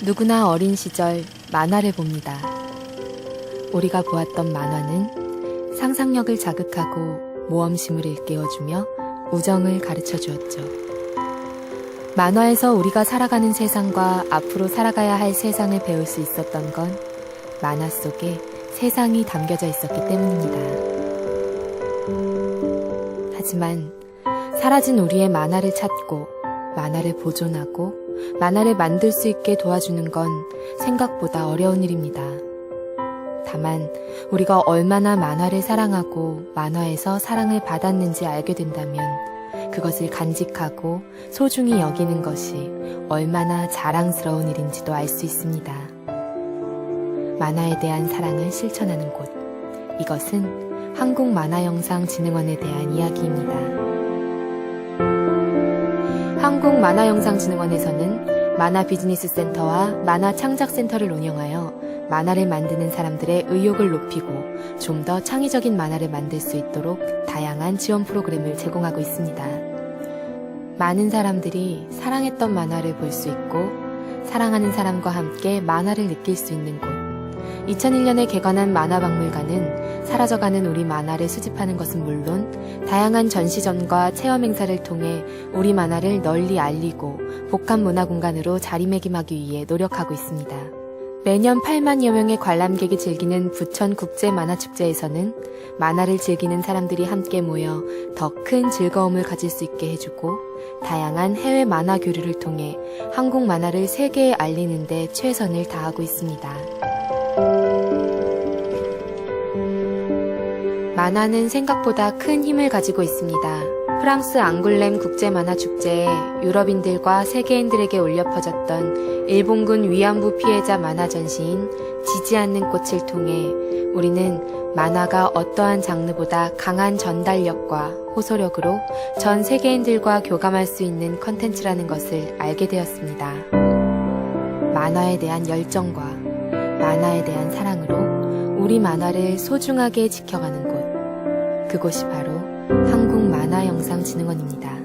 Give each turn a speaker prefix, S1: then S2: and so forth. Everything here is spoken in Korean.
S1: 누구나 어린 시절 만화를 봅니다. 우리가 보았던 만화는 상상력을 자극하고 모험심을 일깨워주며 우정을 가르쳐 주었죠. 만화에서 우리가 살아가는 세상과 앞으로 살아가야 할 세상을 배울 수 있었던 건 만화 속에 세상이 담겨져 있었기 때문입니다. 하지만 사라진 우리의 만화를 찾고 만화를 보존하고 만화를 만들 수 있게 도와주는 건 생각보다 어려운 일입니다. 다만 우리가 얼마나 만화를 사랑하고 만화에서 사랑을 받았는지 알게 된다면 그것을 간직하고 소중히 여기는 것이 얼마나 자랑스러운 일인지도 알 수 있습니다. 만화에 대한 사랑을 실천하는 곳. 이것은 한국만화영상진흥원에 대한 이야기입니다. 한국만화영상진흥원에서는 만화 비즈니스 센터와 만화 창작 센터를 운영하여 만화를 만드는 사람들의 의욕을 높이고 좀 더 창의적인 만화를 만들 수 있도록 다양한 지원 프로그램을 제공하고 있습니다. 많은 사람들이 사랑했던 만화를 볼 수 있고 사랑하는 사람과 함께 만화를 느낄 수 있는 곳. 2001년에 개관한 만화박물관은 사라져가는 우리 만화를 수집하는 것은 물론 다양한 전시전과 체험 행사를 통해 우리 만화를 널리 알리고 복합 문화 공간으로 자리매김하기 위해 노력하고 있습니다. 매년 8만여 명의 관람객이 즐기는 부천 국제 만화 축제에서는 만화를 즐기는 사람들이 함께 모여 더 큰 즐거움을 가질 수 있게 해주고 다양한 해외 만화 교류를 통해 한국 만화를 세계에 알리는데 최선을 다하고 있습니다. 만화는 생각보다 큰 힘을 가지고 있습니다. 프랑스 앙굴렘 국제 만화 축제에 유럽인들과 세계인들에게 울려 퍼졌던 일본군 위안부 피해자 만화 전시인 지지 않는 꽃을 통해 우리는 만화가 어떠한 장르보다 강한 전달력과 호소력으로 전 세계인들과 교감할 수 있는 컨텐츠라는 것을 알게 되었습니다. 만화에 대한 열정과 만화에 대한 사랑으로 우리 만화를 소중하게 지켜가는 곳. 그곳이 바로 한국만화영상진흥원입니다.